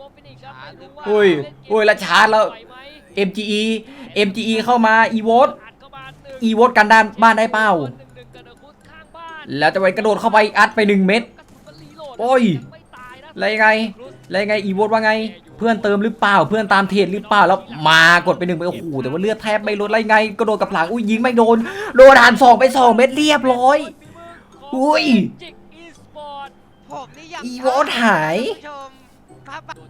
วอลฟินิกครับไม่รู้ว่าอุ้ยอุ้ยแล้วชาร์จแล้วไหไหม MGE MGE เข้ามา e v o t อัดเข้ามาหนึ่ง e v o t กันด้านบ้านได้เป้าหนึ่งหนึ่งกันเดอะคุสข้างบ้านแล้วจะไปกระโดดเข้าไปอัดไปหนึ่งเม็ดกระสุนมันรีโหลดโอ้ยงไม่ตายนะแล้วยังไงแล้วยังไง e v o t ว่าไง เพื่อนเติมหรือเปล่า เพื่อนตามเทรดหรือเปล่าแล้วมากดไปหนึ่งไปโอ้โหแต่ว่าเลือดแทบไม่ลดอะไรไงกระโดดกับหลังอุ้ยยิงไม่โดนโดนหันสองไปสองเม็ดเรียบร้อยอุ้ยจิกอีสปอร์ตผมนี่ยังอีโวตหายคุณผู้ชมภาพโดนอยู่มีไล่หลังโ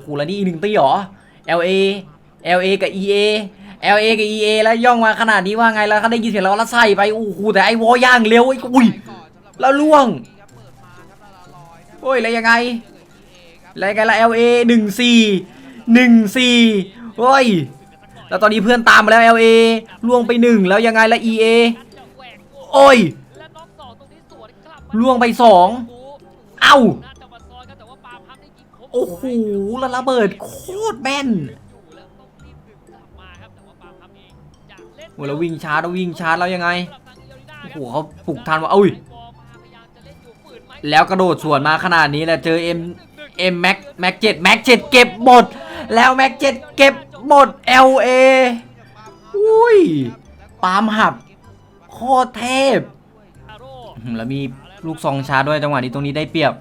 อ้โหแล้วนี่อีกหนึ่งตีเหรอ LA LA กับ EA LA กับ EA แล้วย่องมาขนาดนี้ว่าไงแล้วเขาได้ยินเสียงแล้วแล้วใส่ไปโอ้โหแต่ไอ้วอย่างเร็วไอ้อุ้ยแล้วล่วงโอ้ยแล้วยังไงแล้วยังไงละ LA หนึ่งสี่หนึ่งสี่โอ้ยแล้วตอนนี้เพื่อนตามมาแล้ว LA ล่วงไปหนึ่งแล้วยังไงละ EA โอ้ยล่วงไปสองเอ้า โอ้โหแล้วระเบิดโคตรแม่นโอ้แล้ววิ่งชาร์จแล้ววิ่งชาร์จแล้วยังไงโอ้โหเขาปลุกทันว่าอุ้ยแล้วกระโดดสวนมาขนาดนี้แหละเจอเอ็มเอ็มแม็กแม็กเจ็ดแม็กเจ็ดเก็บหมด แล้วแม็กเจ็ดเก็บหมดเอลเออุ้ยปามหับโคตรเทพแล้วมีลูกซองชาร์จด้วยจังหวะนี้ตรงนี้ได้เปรียบ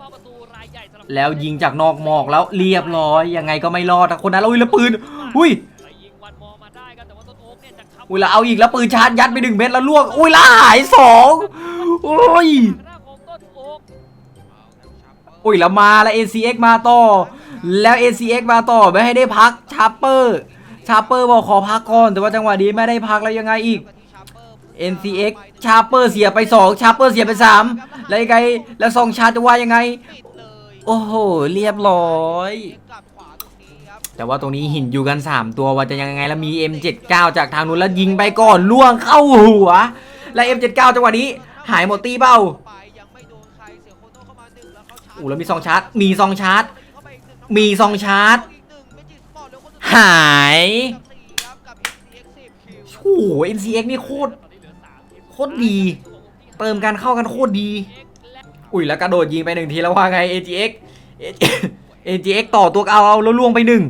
แล้วยิงจากนอกหมอกแล้วเรียบร้อยยังไงก็ไม่รอดนะคนนั้นแล้วอุ้ยแล้วปืนอุ้ยไปยิงวันมอมาได้ครับแต่ว่าต้นโอ๊กเนี่ยจะขับอุ้ยแล้วเอาอีกแล้วปืนชาร์จยัดไปหนึ่งเม็ดแล้วล่วงอุ้ยแล้วหายสองอุ้ยทางด้านของต้นโอ๊กอุ้ยแล้วมาแล้ว ACX มาต่อ แล้ว ACX มาต่อไม่ให้ได้พักชาร์เปอร์ชาร์เปอร์บอกขอพักก่อนแต่ว่าจังหวะนี้ไม่ได้พักแล้วยังไงอีก NCX ชาร์เปอร์เสียไป 2 ชาร์เปอร์เสียไป 3 แล้วยังไง แล้วซองชาร์จจะว่ายังไงปิดเลย โอ้โห เรียบร้อยกลับขวาตรงนี้ครับแต่ว่าตรงนี้หินอยู่กัน 3 ตัวว่าจะยังไงแล้วมี M79 จากทางนู้นแล้วยิงไปก่อนล่วงเข้าหัว แล้ว M79 จังหวะนี้ หายหมดตีเบ้าไปยังไม่โดนใครเสียโคโน่เข้ามาหนึ่งแล้วเขาชาร์จอู้แล้วมีซองชาร์จ มีซองชาร์จเข้าไปอีกหนึ่งมีซองชาร์จอีกหนึ่งเมจิสปอร์ตแล้วคนสุดหายกับสี่ครับกับ NCX 10คิวโอ้โห NCX นี่โคตร โคตรดี เติมกันเข้ากันโคตรดี อุ้ยแล้วกระโดดยิงไปหนึ่งทีแล้วว่าไง AGX AGX ต่อตัวเอาเอาแล้วล่วงไปหนึ่ง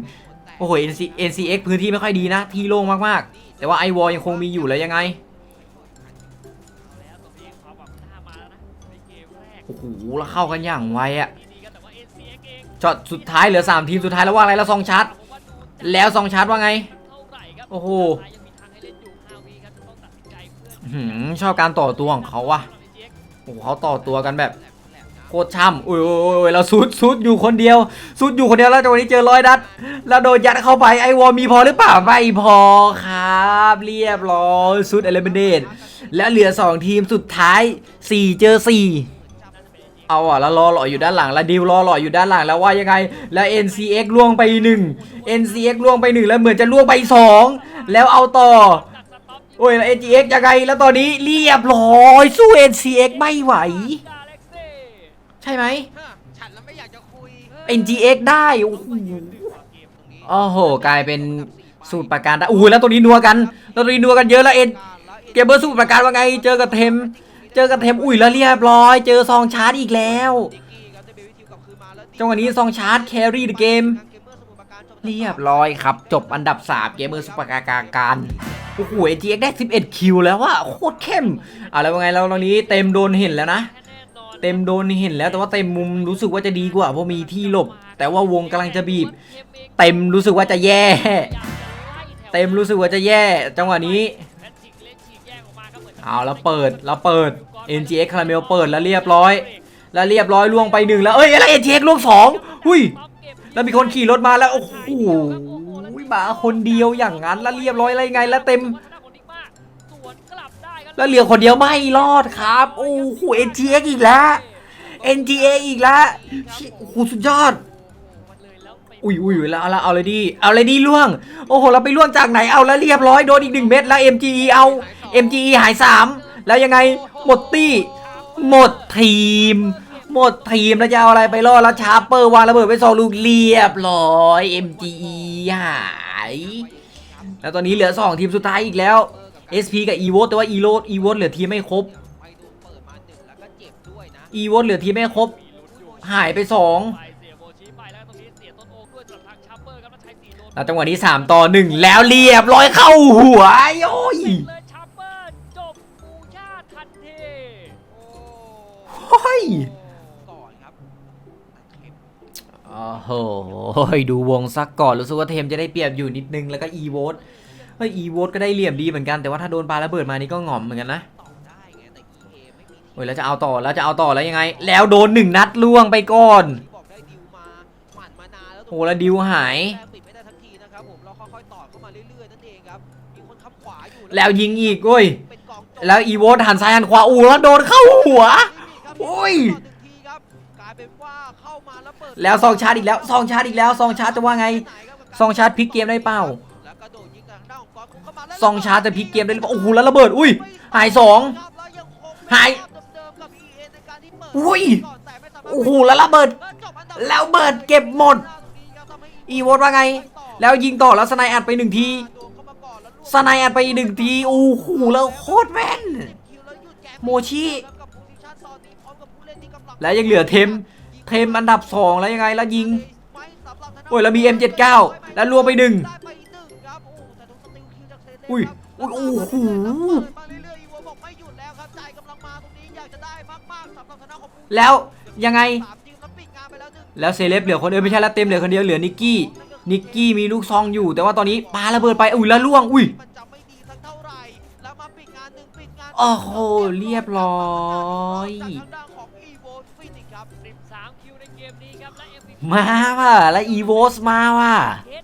โอ้โห NC NCX พื้นที่ไม่ค่อยดีนะ ที่โล่งมากๆ แต่ว่าไอวอลยังคงมีอยู่แล้วยังไงโอ้โหแล้วเข้ากันอย่างไวอะดีๆกันแต่ว่า NCX เองช็อตสุดท้ายเหลือ 3 ทีมสุดท้ายแล้วว่าอะไรแล้วซองชาร์จผมว่าดูแล้วซองชาร์จว่าไง โอ้โหชอบการต่อตัวของเขาว่ะโอ้โหเขาต่อตัวกันแบบ โคตรช่ำอุ้ยโอ้ยโอ้ยแล้วซุดซุดอยู่คนเดียวซุดอยู่คนเดียวแล้วจังหวะนี้เจอร้อยนัดแล้วโดนยัดเข้าไปไอวอลมีพอหรือเปล่าไม่พอครับ เรียบร้อยซุดเอเลเมนเดตแล้วเหลือ 2 ทีมสุดท้าย 4 เจอ 4เอาอะแล้วรอหล่ออยู่ด้านหลังแล้วดิวรอหล่ออยู่ด้านหลังแล้วว่ายังไง แล้ว NCX ล่วงไป 1 NCX ล่วงไป 1 แล้วเหมือนจะล่วงไป 2 แล้วเอาต่อ โอ้ยแล้ว NGX ยังไงแล้วตอนนี้เรียบร้อยสู้ NCX ไม่ไหว ใช่ไหมฮะฉันแล้วไม่อยากจะคุย NGX ได้โอ้โหเกมตรงนี้โอ้โห กลายเป็นสูตรประการได้โอ้โหแล้วตัวนี้นัวกัน แล้วตัวนี้นัวกันเยอะแล้วเอ็นเกมเบอร์สูตรประการว่าไง เจอกับเทม เจอกับเทมอุ้ยแล้วเรียบร้อย เจอซองชาร์จอีกแล้วดิกกี้ครับจะเบบี้ทิวกลับคืนมาแล้วจังหวะนี้ซองชาร์จแครี่เดอะเกมเกมเมอร์สมุทรปราการจบเรียบร้อยครับ จบอันดับ3เกมเมอร์สุปการการการโอ้โห NGX ได้ 11 คิวแล้วอะโคตรเข้มอะแล้วว่าไงแล้วตอนนี้เต็มโดนเห็นแล้วนะแน่นอน เต็มโดนเห็นแล้วแต่ว่าเต็มมุมรู้สึกว่าจะดีกว่าเพราะมีที่หลบ แต่ว่าวงกำลังจะบีบ เต็มรู้สึกว่าจะแย่ เต็มรู้สึกว่าจะแย่ จังหวะนี้เอาแล้วเปิดแล้วเปิด NGX คาราเมลเปิดแล้วเรียบร้อย แล้วเรียบร้อยล่วงไปหนึ่งแล้วเอ้ยอะไร NGX ล่วงสองหุยแล้วมีคนขี่รถมาแล้วโอ้โหมาคนเดียวอย่างนั้นแล้วเรียบร้อยอะไรไงแล้วเต็ม แล้วเหลือคนเดียวไม่รอดครับ โอ้โห NGX อีกแล้ว NGA อีกแล้วโอ้โหสุดยอด อุ้ยอุ้ยแล้วเอาละเอาเลยดี เอาเลยดีล่วง โอ้โห เราไปล่วงจากไหน เอาแล้วเรียบร้อย โดนอีกหนึ่งเม็ดแล้ว MGE เอา MGE หายสามแล้วยังไง หมดตี้ หมดทีม หมดทีมแล้วจะเอาอะไรไปรอดแล้วชาร์เปอร์วางระเบิดไปสองลูกเรียบร้อย MGE หาย แล้วตอนนี้เหลือ2ทีมสุดท้ายอีกแล้ว SP กับ e v o แต่ว่า e v o e v o เหลือทีมไม่ครบไปดูเปิดมาหนึ่งแล้วก็เจ็บด้วยนะ e v o เหลือทีมไม่ครบ หายไป2ไปเสียโบชิไปแล้วตรงนี้สียต้นโอ๊กด้วยสำหรับทางแล้วใช้สี่โดนแล้วจังหวะนี้ 3 ต่อ 1 แล้วเรียบร้อยเข้าหัวโอ้ยเลยชาร์เปอร์จบปูชาติทันทีโอ้ยก่อเข็มโอ้โหดูวงซักก่อน รู้สึกว่าเทมจะได้เปรียบอยู่นิดนึง แล้วก็อีโวต เฮ้ยอีโวตก็ได้เหลี่ยมดีเหมือนกันแต่ว่าถ้าโดนปาระเบิดมานี่ก็หง่อมเหมือนกันนะต่อได้ไงแต่ EA ไม่มีโอ้ยแล้วจะเอาต่อแล้วจะเอาต่อแล้วยังไง แล้วโดนหนึ่งนัดล่วงไปก่อนที่บอกได้ดิวมาหมั่นมานานแล้วโอ้แล้วดิวหายแต้มปิดไม่ได้ทันทีนะครับผมเราค่อยๆต่อเข้ามาเรื่อยๆนั่นเองครับมีคนขับขวาอยู่แล้วยิงอีกเว้ยเป็นกองโจรแล้วอีโวตหันซ้ายหันขวาอู้แล้วโดนเข้าหัวโอ้ยต่อหนึ่งทีครับกลายเป็นว่าเข้ามาแล้วเปิดแล้วซองชาร์จอีกแล้วซองชาร์จอีกแล้วซองชาร์จจะว่าไงซองชาร์จพลิกเกมได้เปล่า ซองชาร์จจะพลิกเกมได้หรือเปล่าโอ้โหแล้วระเบิดอุ้ยหายสองหายอุ้ยโอ้โหแล้วระเบิด แล้วเบิดเก็บหมด อีโวตว่าไง แล้วยิงต่อแล้วสไนอัดไปหนึ่งทีสไนอัดไปหนึ่งทีโอ้โหแล้วโคตรแม่นโมชิแล้วยังเหลือเทม เทมอันดับ 2 แล้วยังไงแล้วยิง โอ้ยแล้วมี M79 แล้วรวมไปหนึ่ง อุ้ยอุ้ยโอ้โหแล้วยังไง แล้วเซเลบเหลือคนเดียวไม่ใช่แล้วเต็มเหลือคนเดียวเหลือนิกกี้ นิกกี้มีลูกซองอยู่ แต่ว่าตอนนี้ปาระเบิดไปอุ้ยแล้วล่วง อุ้ยมันจะไม่ดีสักเท่าไหร่แล้วมาปิดงานหนึ่งปิดงานโอ้โหเรียบร้อยจากทางด้านของ Evo Phoenix ครับ13คิวในเกมนี้ครับและ MVP มาว่ะแล้วอีโวสมาว่ะเฮด